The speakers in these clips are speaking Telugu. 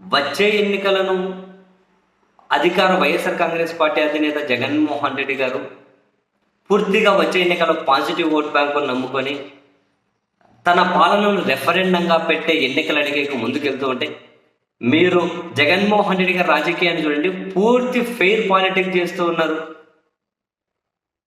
వచ్చే ఎన్నికలను అధికార వైఎస్ఆర్ కాంగ్రెస్ పార్టీ అధినేత జగన్మోహన్ రెడ్డి గారు పూర్తిగా వచ్చే ఎన్నికల పాజిటివ్ ఓట్ బ్యాంకును నమ్ముకొని తన పాలనను రెఫరెండంగా పెట్టే ఎన్నికలు అడిగేకి ముందుకెళ్తూ ఉంటే మీరు జగన్మోహన్ రెడ్డి గారి రాజకీయాన్ని చూడండి పూర్తి ఫెయిర్ పాలిటిక్స్ చేస్తూ ఉన్నారు.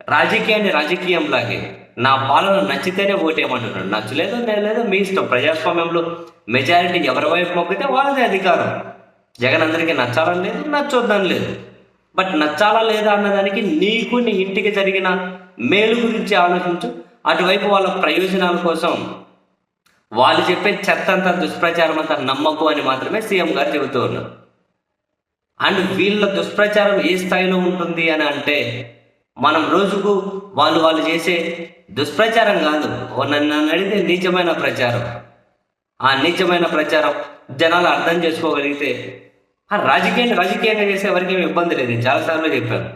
రాజకీయాన్ని రాజకీయంలాగే నా పాలన నచ్చితేనే ఓటేయమంటున్నాడు. నచ్చలేదు నేను మీ ఇష్టం. ప్రజాస్వామ్యంలో మెజారిటీ ఎవరి వైపు మొక్కితే వాళ్ళదే అధికారం. జగన్ అందరికీ నచ్చాలని లేదు నచ్చొద్దని లేదు. బట్ నచ్చాలా లేదా అన్నదానికి నీకు నీ ఇంటికి జరిగిన మేలు గురించి ఆలోచించు. అటువైపు వాళ్ళ ప్రయోజనాల కోసం వాళ్ళు చెప్పే చెత్త అంతా దుష్ప్రచారం అంతా నమ్మకు అని మాత్రమే సీఎం గారు చెబుతూ ఉన్నారు. అండ్ వీళ్ళ దుష్ప్రచారం ఏ స్థాయిలో ఉంటుంది అని అంటే మనం రోజుకు వాళ్ళు వాళ్ళు చేసే దుష్ప్రచారం కాదు. నన్ను నన్ను అడిగితే నీచమైన ప్రచారం. ఆ నీచమైన ప్రచారం జనాలు అర్థం చేసుకోగలిగితే ఆ రాజకీయాన్ని రాజకీయంగా చేసే ఎవరికి ఏమి ఇబ్బంది లేదు. నేను చాలాసార్లు చెప్పాను.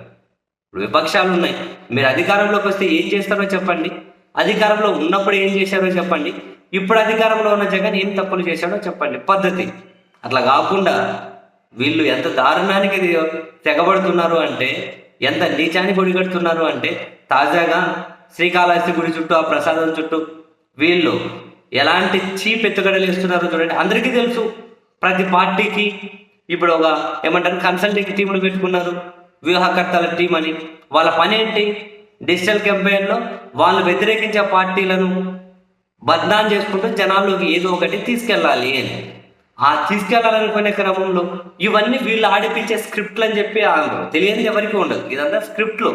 ఇప్పుడు విపక్షాలు ఉన్నాయి. మీరు అధికారంలోకి వస్తే ఏం చేస్తారో చెప్పండి. అధికారంలో ఉన్నప్పుడు ఏం చేశారో చెప్పండి. ఇప్పుడు అధికారంలో ఉన్న జగన్ ఏం తప్పులు చేశాడో చెప్పండి. పద్ధతి. అట్లా కాకుండా వీళ్ళు ఎంత దారుణానికి ఇది తెగబడుతున్నారు అంటే ఎంత నీచాన్ని పొడిగడుతున్నారు అంటే తాజాగా శ్రీకాళహస్తి గుడి చుట్టూ ఆ ప్రసాదం చుట్టూ వీళ్ళు ఎలాంటి చీప్ ఎత్తుగడలు ఇస్తున్నారో చూడండి. అందరికీ తెలుసు. ప్రతి పార్టీకి ఇప్పుడు ఒక ఏమంటారు కన్సల్టింగ్ టీములు పెట్టుకున్నారు. వ్యూహకర్తల టీం అని. వాళ్ళ పని ఏంటి? డిజిటల్ క్యాంపెయిన్లో వాళ్ళు వ్యతిరేకించే పార్టీలను బద్నాం చేసుకుంటూ జనాల్లోకి ఏదో ఒకటి తీసుకెళ్ళాలి అని. ఆ తీసుకెళ్ళాలనుకునే క్రమంలో ఇవన్నీ వీళ్ళు ఆడిపించే స్క్రిప్ట్లు అని చెప్పి ఆ తెలియదు ఎవరికి ఉండదు. ఇదంతా స్క్రిప్ట్లు.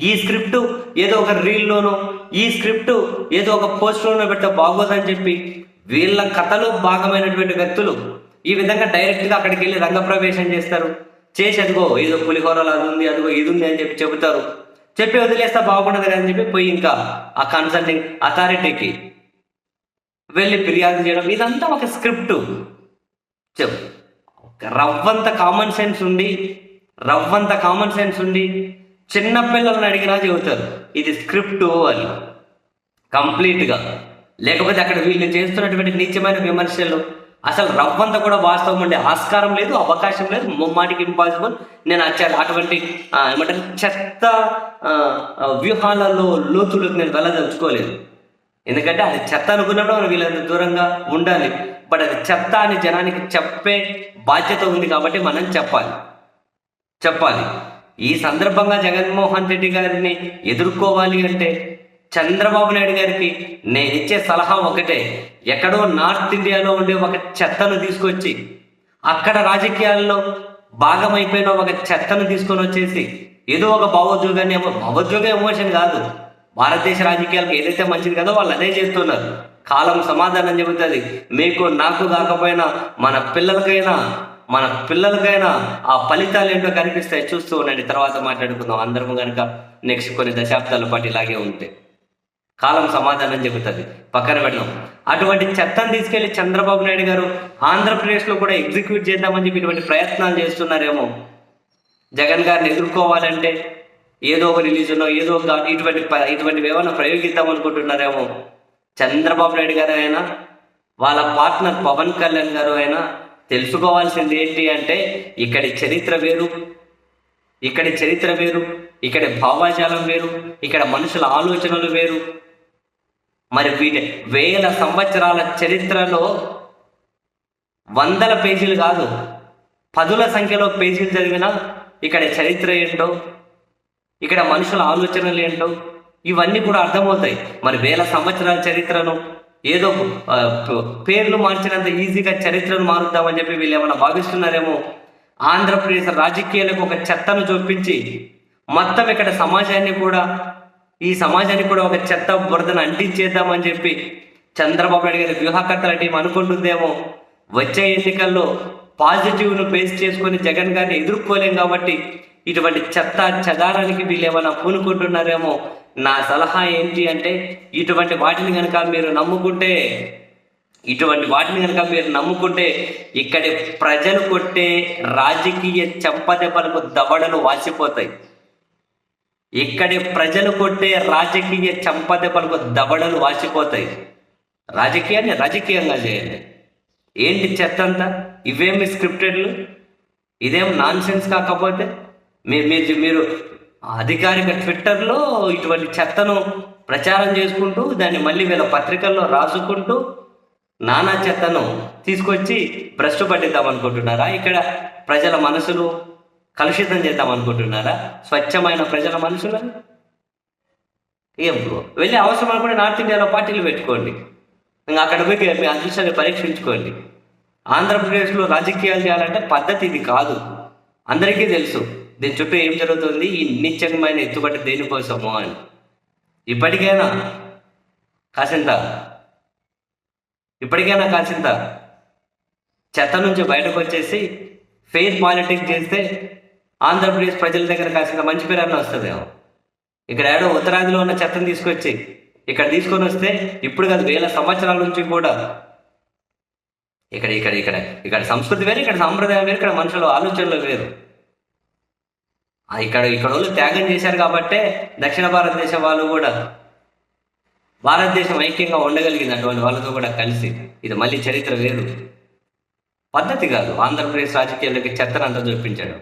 ఈ స్క్రిప్ట్ ఏదో ఒక రీల్లోనో ఈ స్క్రిప్ట్ ఏదో ఒక పోస్ట్లోనో పెడితే బాగోదని చెప్పి వీళ్ళ కథలో భాగమైనటువంటి వ్యక్తులు ఈ విధంగా డైరెక్ట్గా అక్కడికి వెళ్ళి రంగప్రవేశం చేస్తారు. చేసి అదిగో ఏదో పులిహోరలు అది ఉంది అదిగో ఇది ఉంది అని చెప్పి చెబుతారు. చెప్పి వదిలేస్తే బాగుండదు అని చెప్పి పోయి ఇంకా ఆ కన్సల్టింగ్ అథారిటీకి వెళ్ళి ఫిర్యాదు చేయడం ఇదంతా ఒక స్క్రిప్ట్. చెప్పు రవ్వంత కామన్ సెన్స్ ఉండి రవ్వంత కామన్ సెన్స్ ఉండి చిన్న పిల్లల్ని అడిగినా చెబుతారు ఇది స్క్రిప్ట్ అని. కంప్లీట్గా. లేకపోతే అక్కడ వీళ్ళు చేస్తున్నటువంటి నీచమైన విమర్శలు. అసలు రవ్వంత కూడా వాస్తవం ఉండే ఆస్కారం లేదు అవకాశం లేదు. ముమ్మాటికి ఇంపాసిబుల్ నేను వచ్చాను అటువంటి ఏమంటారు చెత్త వ్యూహాలలో లోతులకు నేను వెళ్ళదలుచుకోలేదు. ఎందుకంటే అది చెత్త అనుకున్నప్పుడు మనం వీళ్ళంత దూరంగా ఉండాలి. బట్ అది చెత్త అని జనానికి చెప్పే బాధ్యత ఉంది కాబట్టి మనం చెప్పాలి. చెప్పాలి. ఈ సందర్భంగా జగన్మోహన్ రెడ్డి గారిని ఎదుర్కోవాలి అంటే చంద్రబాబు నాయుడు గారికి నేను ఇచ్చే సలహా ఒకటే. ఎక్కడో నార్త్ ఇండియాలో ఉండే ఒక చెత్తను తీసుకొచ్చి అక్కడ రాజకీయాల్లో భాగమైపోయిన ఒక చెత్తను తీసుకొని వచ్చేసి ఏదో ఒక భావోద్యోగాన్ని భావోద్యోగ ఎమోషన్ కాదు. భారతదేశ రాజకీయాలకు ఏదైతే మంచిది కదో వాళ్ళు అదే చేస్తున్నారు. కాలం సమాధానం చెబుతుంది. మీకు నాకు కాకపోయినా మన పిల్లలకైనా మన పిల్లలకైనా ఆ ఫలితాలు ఏంటో కనిపిస్తాయి చూస్తూ ఉండండి. తర్వాత మాట్లాడుకుందాం. అందరం కనుక నెక్స్ట్ కొన్ని దశాబ్దాల పాటు ఇలాగే ఉంటే. కాలం సమాధానం చెబుతుంది. పక్కన పెడదాం. అటువంటి చెత్తను తీసుకెళ్ళి చంద్రబాబు నాయుడు గారు ఆంధ్రప్రదేశ్లో కూడా ఎగ్జిక్యూట్ చేద్దామని చెప్పి ఇటువంటి ప్రయత్నాలు చేస్తున్నారేమో. జగన్ గారిని ఎదుర్కోవాలంటే ఏదో ఒక రిలీజనో ఏదో ఒక ఇటువంటి ఇటువంటి ఇటువంటివి ఏమైనా ప్రయోగిద్దాం అనుకుంటున్నారేమో. చంద్రబాబు నాయుడు గారు అయినా వాళ్ళ పార్ట్నర్ పవన్ కళ్యాణ్ గారు అయినా తెలుసుకోవాల్సింది ఏంటి అంటే ఇక్కడి చరిత్ర వేరు ఇక్కడి చరిత్ర వేరు ఇక్కడి భావాజాలం వేరు ఇక్కడ మనుషుల ఆలోచనలు వేరు. మరి వీటి వేల సంవత్సరాల చరిత్రలో వందల పేజీలు కాదు పదుల సంఖ్యలో పేజీలు చదివినా ఇక్కడ చరిత్ర ఏంటో ఇక్కడ మనుషుల ఆలోచనలు ఏంటో? ఇవన్నీ కూడా అర్థమవుతాయి. మరి వేల సంవత్సరాల చరిత్రను ఏదో పేర్లు మార్చినంత ఈజీగా చరిత్రను మారుద్దామని చెప్పి వీళ్ళు ఏమైనా భావిస్తున్నారేమో? ఆంధ్రప్రదేశ్ రాజకీయాలకు ఒక చెత్తను చూపించి మొత్తం ఇక్కడ సమాజాన్ని కూడా ఈ సమాజానికి కూడా ఒక చెత్త బురదను అంటించేద్దామని చెప్పి చంద్రబాబు నాయుడు గారి వ్యూహకర్తల టీం అనుకుంటుందేమో? వచ్చే ఎన్నికల్లో పాజిటివ్ను బేస్ చేసుకొని జగన్ గారిని ఎదుర్కోలేం కాబట్టి ఇటువంటి చెత్త చెదారానికి వీళ్ళు ఏమైనా పూనుకుంటున్నారేమో నా సలహా ఏంటి అంటే ఇటువంటి వాటిని కనుక మీరు నమ్ముకుంటే ఇటువంటి వాటిని కనుక మీరు నమ్ముకుంటే ఇక్కడి ప్రజలు కొట్టే రాజకీయ చెంపదెబ్బలకు దవడలు వాసిపోతాయి. ఇక్కడి ప్రజలు కొట్టే రాజకీయ చెంపదెబ్బలకు దవడలు వాసిపోతాయి. రాజకీయాన్ని రాజకీయంగా చేయండి. ఏంటి చెత్త అంతా ఇవేమి స్క్రిప్టెడ్లు ఇదేం నాన్ సెన్స్ కాకపోతే? మీరు మీరు మీరు అధికారిక ట్విట్టర్లో ఇటువంటి చెత్తను ప్రచారం చేసుకుంటూ దాన్ని మళ్ళీ వీళ్ళ పత్రికల్లో రాసుకుంటూ నానా చెత్తను తీసుకొచ్చి భ్రష్టు పట్టిద్దాం అనుకుంటున్నారా ఇక్కడ ప్రజల మనసులు కలుషితం చేద్దాం అనుకుంటున్నారా స్వచ్ఛమైన ప్రజల మనసులను ఏం బ్రో? వెళ్ళి అవసరం అనుకుంటే నార్త్ ఇండియాలో పార్టీలు పెట్టుకోండి. ఇంకా అక్కడ పోయి మీ అదృష్టాన్ని పరీక్షించుకోండి. ఆంధ్రప్రదేశ్లో రాజకీయాలు చేయాలంటే పద్ధతి ఇది కాదు. అందరికీ తెలుసు. దీని చుట్టూ ఏం జరుగుతుంది? ఈ నిత్యమైన ఎత్తుబడి దేనికోసము అని. ఇప్పటికైనా కాసింత. ఇప్పటికైనా కాసింత. చెత్త నుంచి బయటకు వచ్చేసి ఫెయిర్ పాలిటిక్స్ చేస్తే ఆంధ్రప్రదేశ్ ప్రజల దగ్గర కాసింత మంచి పేరు అన్న వస్తుంది ఇక్కడ ఏడో ఉత్తరాదిలో ఉన్న చెత్తను తీసుకొచ్చి ఇక్కడ తీసుకొని వస్తే ఇప్పుడు కాదు వేల సంవత్సరాల నుంచి కూడా ఇక్కడ ఇక్కడ ఇక్కడ ఇక్కడ సంస్కృతి వేరు ఇక్కడ సాంప్రదాయం వేరు ఇక్కడ మనుషుల ఆలోచనలు వేరు. ఇక్కడ ఇక్కడ వాళ్ళు త్యాగం చేశారు కాబట్టే దక్షిణ భారతదేశం వాళ్ళు కూడా భారతదేశం ఐక్యంగా ఉండగలిగింది అటువంటి వాళ్ళతో కూడా కలిసి. ఇది మళ్ళీ చరిత్ర వేరు. పద్ధతి కాదు. ఆంధ్రప్రదేశ్ రాజకీయాల్లోకి చెత్తనంతా చూపించడం